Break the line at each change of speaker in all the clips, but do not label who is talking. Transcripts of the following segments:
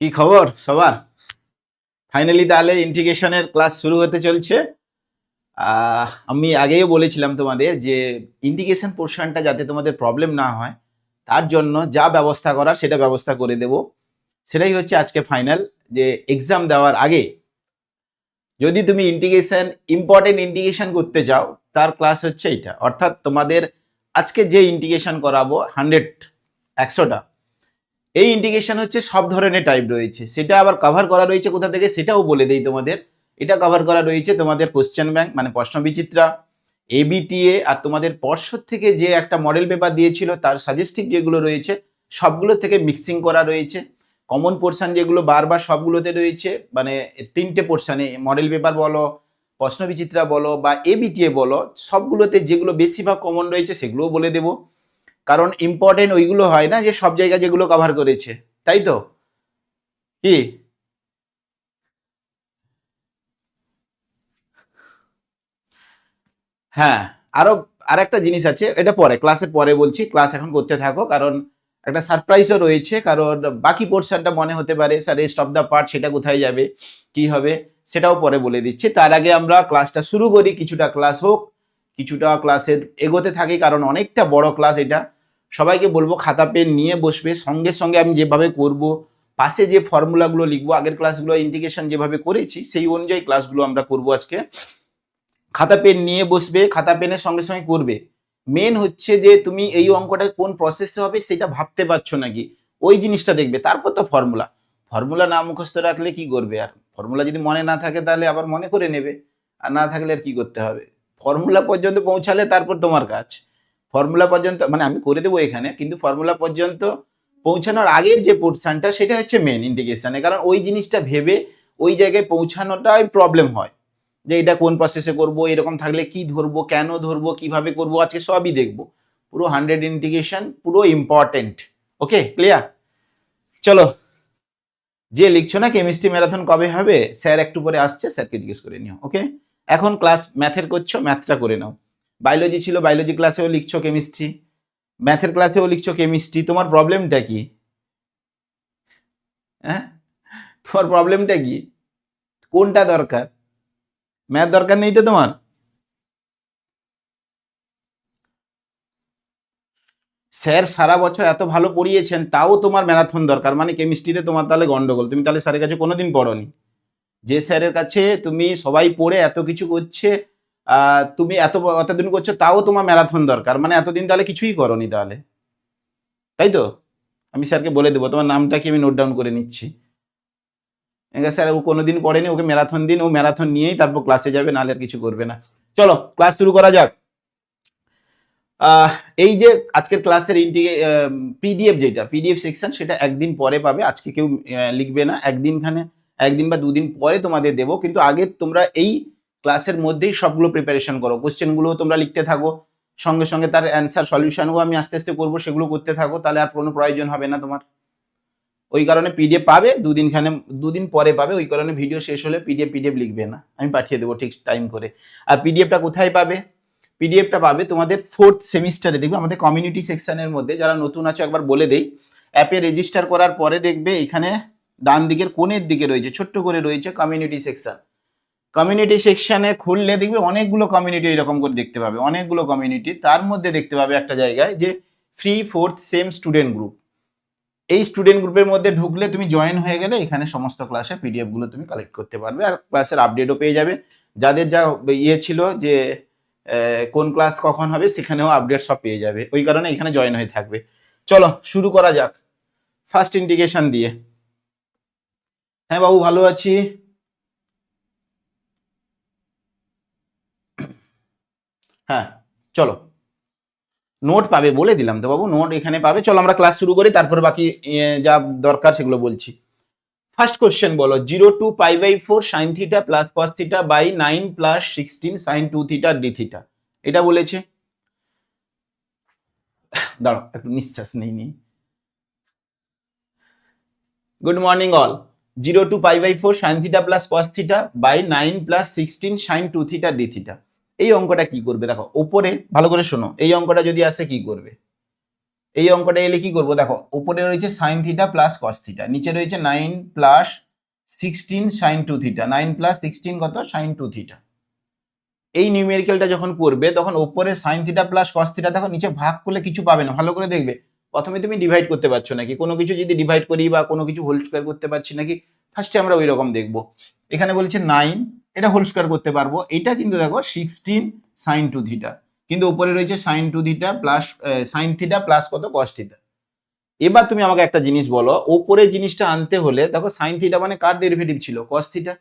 কি খবর সবার? ফাইনালি তাহলে ইন্টিগ্রেশনের ক্লাস শুরু হতে চলছে। আমি আগেই বলেছিলাম তোমাদের যে ইন্টিগ্রেশন পোর্শনটা যাতে তোমাদের প্রবলেম না হয়, তার জন্য যা ব্যবস্থা করার সেটা ব্যবস্থা করে দেব। সেটাই হচ্ছে আজকে ফাইনাল যে এক্সাম দেওয়ার আগে যদি তুমি ইন্টিগ্রেশন ইম্পর্টেন্ট ইন্টিগ্রেশন করতে চাও, তার ক্লাস হচ্ছে এইটা। অর্থাৎ তোমাদের আজকে যে ইন্টিগ্রেশন করাবো হান্ড্রেড একশোটা এই ইন্ডিকেশন হচ্ছে সব ধরনের টাইপ রয়েছে। সেটা আবার কভার করা রয়েছে কোথা থেকে? সেটাও বলে দেই তোমাদের। এটা কভার করা রয়েছে তোমাদের কোশ্চেন ব্যাংক মানে প্রশ্ন বিচিত্রা। এবিটিএ আর তোমাদের পর্ষদ থেকে যে একটা মডেল পেপার দিয়েছিল, তার সাজেস্টিভ যেগুলো রয়েছে, সবগুলো থেকে মিক্সিং করা রয়েছে। কমন পোর্শন যেগুলো বারবার সবগুলোতে রয়েছে মানে তিনটে পোর্শানে মডেল পেপার বলো, প্রশ্ন বিচিত্রা বলো বা এবিটিএ বলো, সবগুলোতে যেগুলো বেশিরভাগ কমন রয়েছে, সেগুলোও বলে দেবো। কারণ ইম্পর্টেন্ট ওইগুলো হয় না যে সব জায়গা যেগুলো কভার করেছে, তাই তো? কি? হ্যাঁ আরও, আরেকটা জিনিস আছে, এটা পরে ক্লাসের পরে বলছি ক্লাস এখন করতে থাকো, কারণ একটা সারপ্রাইজও রয়েছে, কারণ বাকি পোর্শনটা মনে হতে পারে sir rest of the part সেটা কোথায় যাবে, কি হবে, সেটাও পরে বলে দিচ্ছি। তার আগে আমরা ক্লাসটা শুরু করি, কিছুটা ক্লাস হোক কিছুটা ক্লাসের এগোতে থাকি, কারণ অনেকটা বড় ক্লাস এটা। সবাইকে বলব, খাতা পেন নিয়ে বসবে। সঙ্গে সঙ্গে আমি যেভাবে করব, পাশে যে ফর্মুলাগুলো লিখব, আগের ক্লাসগুলো ইন্ডিকেশন যেভাবে করেছি, সেই অনুযায়ী ক্লাসগুলো আমরা করব আজকে। খাতা পেন নিয়ে বসবে, খাতা পেনের সঙ্গে সঙ্গে করবে। মেন হচ্ছে যে তুমি এই অঙ্কটা কোন প্রসেসে হবে সেটা ভাবতে পারছ নাকি? ওই জিনিসটা দেখবে। তারপর তো ফর্মুলা ফর্মুলা না মুখস্থ রাখলে কি করবে আর? ফর্মুলা যদি মনে না থাকে তাহলে আবার মনে করে নেবে। আর না থাকলে আর কি করতে হবে? ফর্মুলা পর্যন্ত পৌঁছালে তারপর তোমার কাজ। ফর্মুলা পর্যন্ত মানে আমি করে দেবো এখানে, কিন্তু ফর্মুলা পর্যন্ত পৌঁছানোর আগের যে পোর্শনটা সেটা হচ্ছে মেন ইন্টিগ্রেশনে কারণ ওই জিনিসটা ভেবে ওই জায়গায় পৌঁছানোটাই প্রবলেম হয়। যে এটা কোন প্রসেসে করব, এরকম থাকলে কি ধরবো, কেন ধরবো, কীভাবে করব, আজকে সবই দেখব। পুরো হান্ড্রেড ইন্টিগ্রেশন পুরো ইম্পর্টেন্ট ওকে ক্লিয়ার চলো। যে লিখছো না কেমিস্ট্রি ম্যারাথন কবে হবে, স্যার একটু পরে আসছে, স্যারকে জিজ্ঞেস করে নিও, ওকে? এখন ক্লাস ম্যাথের করছ ম্যাথটা করে নাও। বায়োলজি ছিল বায়োলজি ক্লাসেও লিখছো কেমিস্ট্রি ম্যাথের ক্লাসেও লিখছো কেমিস্ট্রি তোমার প্রবলেমটা কি? হ্যাঁ? তোমার প্রবলেমটা কি? কোনটা দরকার? ম্যাথ দরকার নেই তো তোমার? স্যার সারা বছর এত ভালো পড়িয়েছেন, তাও তোমার ম্যারাথন দরকার। মানে কেমিস্ট্রিতে তোমার তাহলে গন্ডগোল। তুমি তাহলে স্যারের কাছে কোনোদিন পড়োনি। যে স্যারের কাছে তুমি সবাই পড়ে এত কিছু করছে তুমি এত এতদিন করছ, তাও তোমার ম্যারাথন দরকার। মানে এতদিন তাহলে কিছুই করনি তাহলে। তাই তো? আমি স্যারকে বলে দেবো, তোমার নামটা কি আমি নোট ডাউন করে নিচ্ছি। স্যার, ও কোনোদিন পড়েনি, ওকে ম্যারাথন দিন, ও ম্যারাথন নিয়েই তারপর ক্লাসে যাবে, নাহলে আর কিছু করবে না। চলো ক্লাস শুরু করা যাক। এই যে আজকের ক্লাসের ইন্টিগ্রে পিডিএফ যেটা পিডিএফ সেকশন সেটা একদিন পরে পাবে। আজকে কেউ লিখবে না। একদিনখানে একদিন বা দুদিন পরে তোমাদের দেবো, কিন্তু আগে তোমরা এই ক্লাসের মধ্যেই সবগুলো প্রিপারেশন করো। কোশ্চেনগুলো তোমরা লিখতে থাকো। সঙ্গে সঙ্গে তার অ্যান্সার সলিউশনও আমি আস্তে আস্তে করব, সেগুলো করতে থাকো, তাহলে আর কোনো প্রয়োজন হবে না তোমার। ওই কারণে পিডিএফ পাবে, দুদিনখানে, দুদিন পরে পাবে, ওই কারণে ভিডিও শেষ হলে পিডিএফ পিডিএফ লিখবে না। আমি পাঠিয়ে দেবো ঠিক টাইম করে। আর পিডিএফটা কোথায় পাবে? পিডিএফটা পাবে তোমাদের ফোর্থ সেমিস্টারে দেখবে আমাদের কমিউনিটি সেকশনের মধ্যে, যারা নতুন আছো একবার বলে দেই অ্যাপে রেজিস্টার করার পরে দেখবে এখানে ডান দিকের কোণের দিকে রয়েছে, ছোট্ট করে রয়েছে কমিউনিটি সেকশন কমিউনিটি সেকশনে খুললে দেখবে অনেকগুলো কমিউনিটি এরকম করে দেখতে পাবে, অনেকগুলো কমিউনিটি তার মধ্যে দেখতে পাবে একটা জায়গায় যে free fourth same student group এই স্টুডেন্ট গ্রুপের মধ্যে ঢুকলে তুমি জয়েন হয়ে গেলে এখানে সমস্ত ক্লাসের পিডিএফগুলো তুমি কালেক্ট করতে পারবে আর ক্লাসের আপডেটও পেয়ে যাবে। যাদের যা ইয়ে ছিল যে কোন ক্লাস কখন হবে সেখানেও আপডেট সব পেয়ে যাবে। ওই কারণে এখানে জয়েন হয়ে থাকবে। চলো শুরু করা যাক। ফার্স্ট ইন্ডিকেশন দিয়ে। হ্যাঁ বাবু, ভালো আছি। হ্যাঁ চলো। নোট পাবে বলে দিলাম তো বাবু, নোট এখানে পাবে। চলো আমরা ক্লাস শুরু করি, তারপর বাকি যা দরকার সেগুলো বলছি। ফার্স্ট কোশ্চেন বলো zero to pi by four sine theta plus cos theta by nine plus sixteen sine two theta d theta এটা বলেছে। দাঁড়াও, একটু নিঃশ্বাস নেই নি good morning all zero to pi by four sine theta plus cos theta by nine plus sixteen sine two theta d theta এই অঙ্কটা কি করবে? দেখো, ওপরে, ভালো করে শোনো, এই অঙ্কটা যদি আসে কি করবে? এই অঙ্কটা এলে কি করব? দেখো উপরে রয়েছে sine theta plus cos theta নিচে রয়েছে nine plus sixteen sine two theta nine plus sixteen কত? সাইন টু থিটা এই নিউমেরিক্যালটা যখন করবে, তখন ওপরে sine theta plus cos theta দেখো, নিচে ভাগ করলে কিছু পাবে না, ভালো করে দেখবে। প্রথমে তুমি ডিভাইড করতে পারছ নাকি? কোনো কিছু যদি ডিভাইড করি বা কোনো কিছু হোল স্কোয়ার করতে পারছি নাকি? ফার্স্টে আমরা ওই রকম দেখব। এখানে বলেছে নাইন এটা হোল স্কোয়ার করতে পারব। এটা কিন্তু দেখো সিক্সটিন সাইন টু থিটা কিন্তু উপরে রয়েছে sine two theta plus sine theta plus কত? কস থিটা এবার তুমি আমাকে একটা জিনিস বলো, ওপরে জিনিসটা আনতে হলে দেখো সাইন থিটা মানে কার ডেরিভেটিভ ছিল? কস থিটা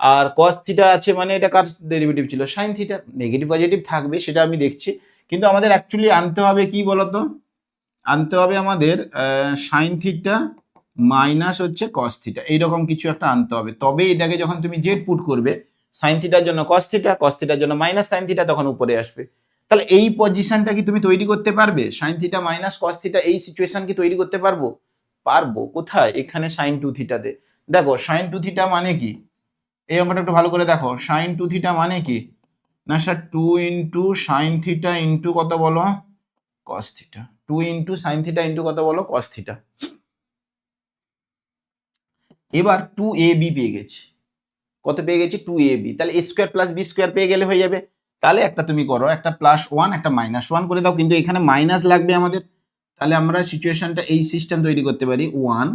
আর কস থিটা আছে মানে এটা কার ডেরিভেটিভ ছিল? সাইন থিটা নেগেটিভ পজিটিভ থাকবে, সেটা আমি দেখছি। কিন্তু আমাদের অ্যাকচুয়ালি আনতে হবে কি বলতো? আনতে হবে আমাদের সাইন থিটা মাইনাস হচ্ছে কস থিটা এইরকম কিছু একটা আনতে হবে। তবে এটাকে যখন তুমি জেড পুট করবে সাইন থিটার জন্য কস থিটা কস থিটার জন্য মাইনাস সাইন থিটা তখন উপরে আসবে। তাহলে এই পজিশনটা কি তুমি তৈরি করতে পারবে? Sine theta minus cos theta এই সিচুয়েশন কি তৈরি করতে পারব? পারব। কোথায়? এখানে সাইন টু থিটাতে দেখো সাইন টু থিটা মানে কি? এই অঙ্কটা একটু ভালো করে দেখো। সাইন টু থিটা মানে কি? না sir two into sine theta into কত বলো? Cos theta two into sine theta into কত বলো? Cos theta. এবার টু এ বি পেয়ে গেছি। কত পেয়ে গেছি? Two A B. তাহলে A square plus B square পেয়ে গেলে হয়ে যাবে। তাহলে একটা তুমি করো, একটা প্লাস ওয়ান, একটা মাইনাস ওয়ান করে দাও। কিন্তু এখানে মাইনাস লাগবে আমাদের। তাহলে আমরা সিচুয়েশনটা এই সিস্টেম তৈরি করতে পারি। ওয়ান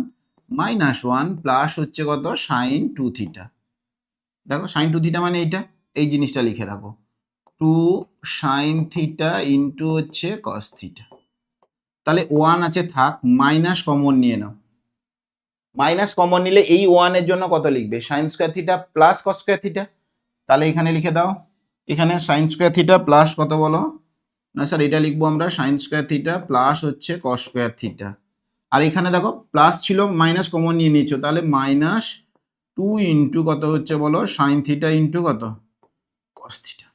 মাইনাস ওয়ান প্লাস হচ্ছে কত? Sine two theta. দেখো, সাইন টু থিটা মানে এইটা। এই জিনিসটা লিখে রাখো। টু সাইন থিটা ইন্টু হচ্ছে কস থিটা। তাহলে ওয়ান আছে, থাক মাইনাস কমন নিয়ে নাও। মাইনাস কমন নিলে এই ওয়ানের জন্য কত লিখবে? Sine square theta plus cos square theta তাহলে এখানে লিখে দাও। এখানে সাইন স্কোয়ার থিটা প্লাস কত বলো? না স্যার এটা লিখব আমরা সাইন স্কোয়ার থিটা প্লাস হচ্ছে কস স্কোয়ার থিটা আর এখানে দেখো প্লাস ছিল মাইনাস কমন নিয়ে নিয়েছো, তাহলে মাইনাস টু ইন্টু কত হচ্ছে বলো? সাইন থিটা ইন্টু কত? Cos theta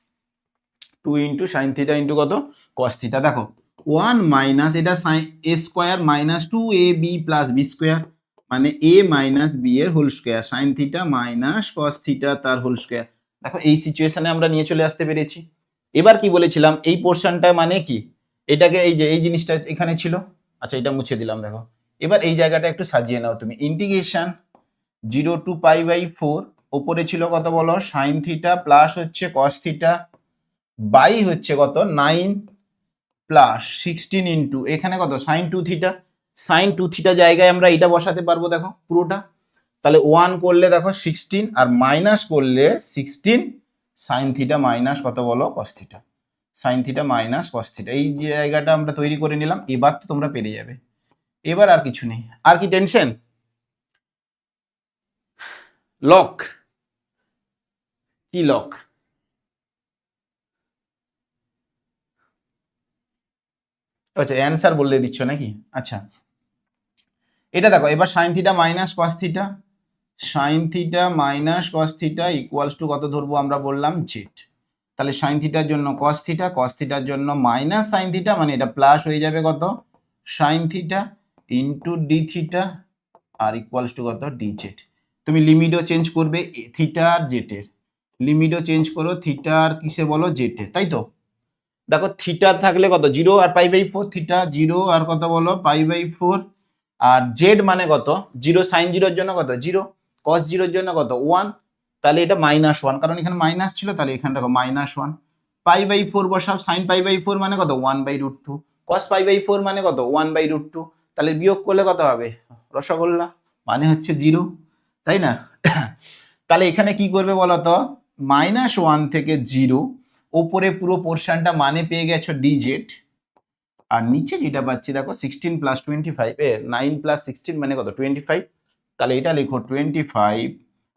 two into sine theta into কত? কস থিটা দেখো ওয়ান মাইনাস এটা sine A square minus two A B plus B square মানে এ মাইনাস বি এর whole square sine theta minus cos theta তার whole square দেখো, এই সিচুয়েশনে আমরা নিয়ে চলে আসতে পেরেছি। এবার কি বলেছিলাম, এই পোর্শনটা মানে কি? এটাকে এই যে, এই জিনিসটা এখানে ছিল। আচ্ছা এটা মুছে দিলাম, দেখো। এবার এই জায়গাটা একটু সাজিয়ে নাও তুমি। Integration zero to pi by four ওপরে ছিল কত বলো? সাইন থিটা প্লাস হচ্ছে কস থিটা বাই হচ্ছে কত? নাইন প্লাস সিক্সটিন ইন্টু এখানে কত? Sine two theta sine two theta জায়গায় আমরা এটা বসাতে পারব, দেখো, পুরোটা। তাহলে ওয়ান করলে দেখো সিক্সটিন আর মাইনাস করলে সিক্সটিন সাইন থিটা মাইনাস কত বলো? Cos theta sine theta minus cos theta এই জায়গাটা আমরা তৈরি করে নিলাম, এবার তো তোমরা পেরে যাবে। এবার আর কিছু নেই। আর কি টেনশন লক কি লক আচ্ছা অ্যান্সার বলে দিচ্ছ নাকি? আচ্ছা। এটা দেখো, এবার sine theta minus cos theta sine theta minus cos theta equals to কত ধরবো আমরা বললাম? জেড তাহলে সাইন থিটার জন্য কস থিটা কস থিটার জন্য মাইনাস সাইন থিটা মানে এটা প্লাস হয়ে যাবে কত? Sine theta into d theta R equals to কত? ডি জেড তুমি লিমিটও চেঞ্জ করবে থিটা আর জেটের লিমিটও চেঞ্জ করো থিটা আর কিসে বলো? জেটে তাই তো? দেখো থিটা থাকলে কত? Zero R pi by four theta zero আর কত বলো? পাই বাই ফোর আর জেড মানে কত? জিরো সাইন জিরোর জন্য কত? জিরো কস জিরোর জন্য কত? ওয়ান তাহলে এটা মাইনাস ওয়ান কারণ এখানে মাইনাস ছিল, তাহলে এখানে দেখো minus one pi by four বসাও। সাইন পাই বাই ফোর মানে কত? One by root two cos pi by four মানে কত? ওয়ান বাই রুট টু তাহলে বিয়োগ করলে কত হবে? রসগোল্লা। মানে হচ্ছে জিরো তাই না? তাহলে এখানে কি করবে বলো তো মাইনাস ওয়ান থেকে জিরো ওপরে পুরো পোর্শনটা মানে পেয়ে গেছো ডিজেট আর নিচে যেটা পাচ্ছি, দেখো sixteen plus twenty five nine plus sixteen মানে কত? টোয়েন্টি ফাইভ তাহলে এটা লিখো twenty five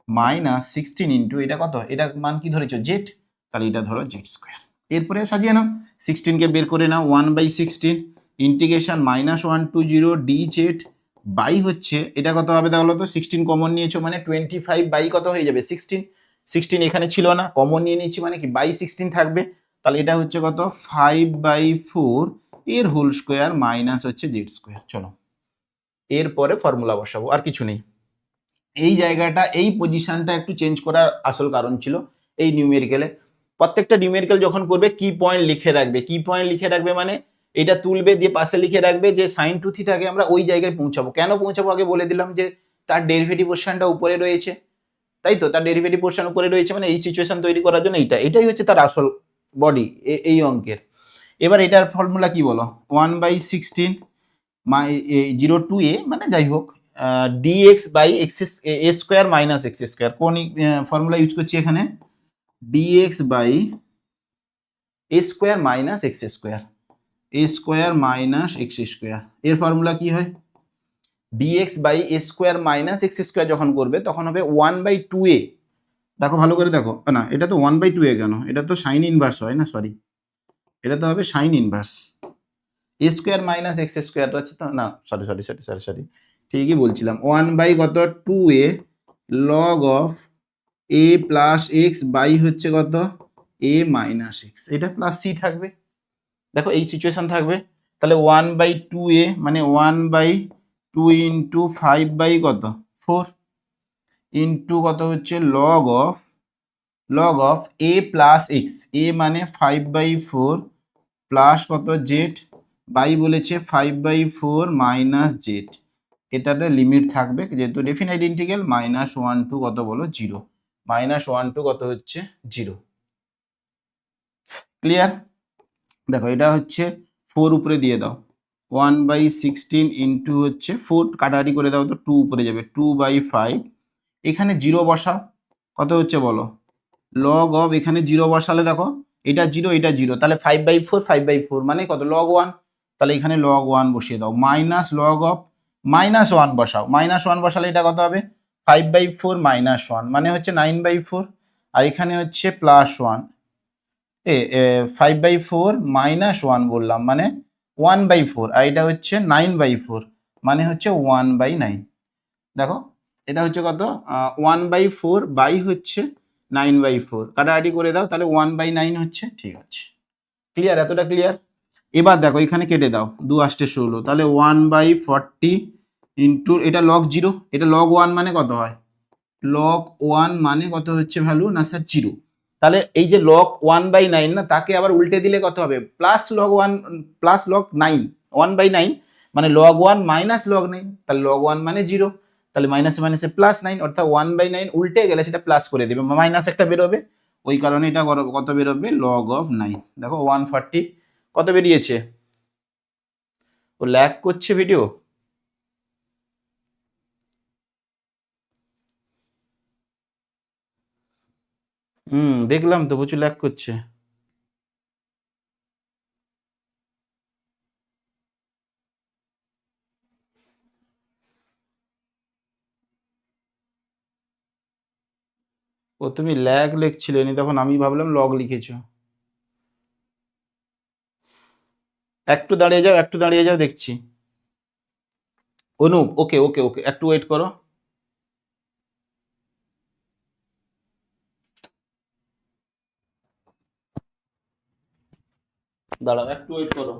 minus sixteen into এটা কত? এটা মান কি ধরেছো? জেড তাহলে এটা ধরো জেড স্কোয়ার এরপরে সাজিয়ে নাও। সিক্সটিনকে বের করে নাও one by sixteen integration minus one two zero d z by হচ্ছে, এটা কত হবে তাহলে তো? সিক্সটিন কমন নিয়েছো মানে টোয়েন্টি ফাইভ বাই কত হয়ে যাবে? সিক্সটিন সিক্সটিন এখানে ছিল না কমন নিয়ে নিয়েছি মানে কি? বাই সিক্সটিন থাকবে। তাহলে এটা হচ্ছে কত? ফাইভ বাই ফোর এর হোল স্কোয়ার মাইনাস হচ্ছে জেড স্কোয়ার চলো। এরপরে ফর্মুলা বসাবো, আর কিছু নেই। এই জায়গাটা, এই পজিশনটা একটু চেঞ্জ করার আসল কারণ ছিল এই নিউমেরিক্যালে প্রত্যেকটা নিউমেরিক্যাল যখন করবে, কি পয়েন্ট লিখে রাখবে? কি পয়েন্ট লিখে রাখবে মানে? এটা তুলবে, দিয়ে পাশে লিখে রাখবে যে সাইন টু থিটাকে আমরা ওই জায়গায় পৌঁছাবো। কেন পৌঁছাবো? আগে বলে দিলাম যে তার ডেরিভেটিভ পোর্শনটা উপরে রয়েছে। তাই তো? তার ডেরিভেটিভ পোর্শন উপরে রয়েছে মানে এই সিচুয়েশন তৈরি করার জন্য এইটা। এটাই হচ্ছে তার আসল বডি এই অঙ্কের। এবার এটার ফর্মুলা কি বলো? One by sixteen my zero two A মানে যাই হোক dx by x A square minus x square কোন ফর্মুলা ইউজ করছি এখানে? Dx by A square minus x square A square minus x square এর ফর্মুলা কি হয়? Dx by A square minus x square যখন করবে, তখন হবে ওয়ান বাই টু এ দেখো ভালো করে দেখো। না, এটা তো ওয়ান বাই টু এ কেন? এটা তো সাইন ইনভার্স হয় না সরি এটা তো হবে sine inverse A square minus x square আছে তো, না sorry sorry sorry sorry sorry ঠিকই বলছিলাম। ওয়ান বাই কত? Two A log of A plus x by হচ্ছে কত? এ মাইনাস এক্স এটা প্লাস সি থাকবে। দেখো এই সিচুয়েশন থাকবে। তাহলে ওয়ান বাই টু এ মানে one by two into five by কত? ফোর ইন্টু কত হচ্ছে? Log of log of A plus x A মানে ফাইভ বাই ফোর প্লাস কত জেড বাই বলেছে five by four minus z এটাতে লিমিট থাকবে, যেহেতু definite integral minus one two কত বলো? জিরো মাইনাস ওয়ান টু কত হচ্ছে? জিরো ক্লিয়ার দেখো, এটা হচ্ছে ফোর উপরে দিয়ে দাও। ওয়ান বাই সিক্সটিন ইন্টু হচ্ছে ফোর কাটাকাটি করে দাও তো টু উপরে যাবে টু বাই ফাইভ এখানে জিরো বসাও, কত হচ্ছে বলো? লগ অফ এখানে জিরো বসালে দেখো, এটা জিরো এটা জিরো তাহলে five by four five by four মানে কত? লগ ওয়ান তাহলে এখানে লগ ওয়ান বসিয়ে দাও minus log of minus one বসাও মাইনাস ওয়ান বসালে এটা কত হবে? Five by four minus one মানে হচ্ছে নাইন বাই ফোর আর এখানে হচ্ছে plus one A five by four minus one বললাম মানে ওয়ান বাই ফোর, আর এটা হচ্ছে নাইন বাই ফোর মানে হচ্ছে ওয়ান বাই নাইন। দেখো, এটা হচ্ছে কত? ওয়ান বাই ফোর বাই হচ্ছে নাইন বাই ফোর। কাটাকাটি করে দাও, তাহলে ওয়ান বাই নাইন হচ্ছে, ঠিক আছে। ক্লিয়ার এতটা ক্লিয়ার এবার দেখো, এখানে কেটে দাও, দু আষ্টে ষোলো। তাহলে ওয়ান বাই ফর্টি ইন্টু, এটা লগ জিরো, এটা লগ ওয়ান মানে কত হয়? লগ ওয়ান মানে কত হচ্ছে ভ্যালু না স্যার জিরো তাহলে এই যে লক ওয়ান বাই নাইন না, তাকে আবার উল্টে দিলে কত হবে? Plus log one plus log nine one by nine মানে log one minus log nine তাহলে লগ ওয়ান মানে জিরো তাহলে মাইনাসে মাইনাসে প্লাস নাইন অর্থাৎ ওয়ান বাই নাইন উল্টে গেলে সেটা প্লাস করে দেবে। মাইনাস একটা বেরোবে, ওই কারণে এটা কত- কত বেরোবে? লগ অফ নাইন দেখো ওয়ান ফর্টি কত বেরিয়েছে? ও ল্যাক করছে ভিডিও হুম, দেখলাম তো, প্রচুর ল্যাক করছে। ও তুমি ল্যাগ লিখছিলে তখন আমি ভাবলাম লগ লিখেছো। একটু দাঁড়িয়ে যাও, একটু দাঁড়িয়ে যাও, দেখছি। অনুপ ওকে ওকে ওকে একটু ওয়েট করো। দাঁড়াও একটু ওয়েট করো।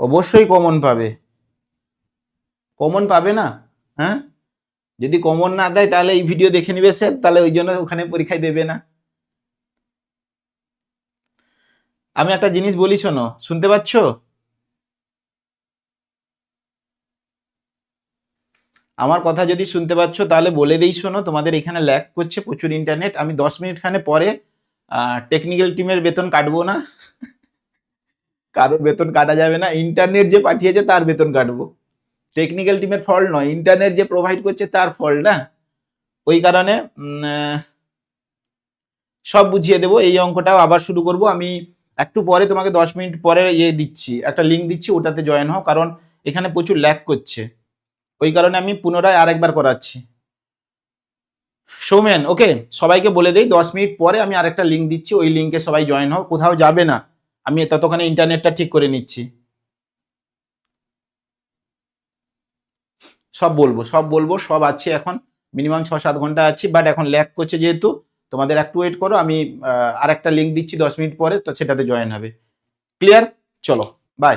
অবশ্যই কমন পাবে। কমন পাবে না হ্যাঁ? যদি কমন না দেয়, তাহলে এই ভিডিও দেখে নিবে স্যার তাহলে ওই জন্য ওখানে পরীক্ষায় দেবে না। আমি একটা জিনিস বলি শোনো, শুনতে পাচ্ছ? আমার কথা যদি শুনতে পাচ্ছ, তাহলে বলে দিই শোনো, তোমাদের এখানে ল্যাক করছে প্রচুর ইন্টারনেট আমি দশ মিনিট খানে পরে টেকনিক্যাল টিমের বেতন কাটবো না। কারোর বেতন কাটা যাবে না ইন্টারনেট যে পাঠিয়েছে, তার বেতন কাটবো। টেকনিক্যাল টিমের ফল্ট নয় ইন্টারনেট যে প্রোভাইড করছে তার ফল্ট না। ওই কারণে সব বুঝিয়ে দেবো, এই অঙ্কটাও আবার শুরু করব। আমি একটু পরে তোমাকে দশ মিনিট পরে ইয়ে দিচ্ছি, একটা লিঙ্ক দিচ্ছি, ওটাতে জয়েন হও, কারণ এখানে প্রচুর ল্যাক করছে। ওই কারণে আমি পুনরায় আরেকবার করাচ্ছি। সৌমেন ওকে সবাইকে বলে দেই, দশ মিনিট পরে আমি আরেকটা লিঙ্ক দিচ্ছি, ওই লিঙ্কে সবাই জয়েন হও, কোথাও যাবে না। আমি ততক্ষণে ইন্টারনেটটা ঠিক করে নিচ্ছি। সব বলব সব বলব, সব আছে এখন মিনিমাম ছ সাত ঘণ্টা আছি বাট এখন ল্যাক করছে যেহেতু, তোমাদের একটু ওয়েট করো, আমি আর একটা লিঙ্ক দিচ্ছি দশ মিনিট পরে, তো সেটাতে জয়েন হবে। ক্লিয়ার চলো বাই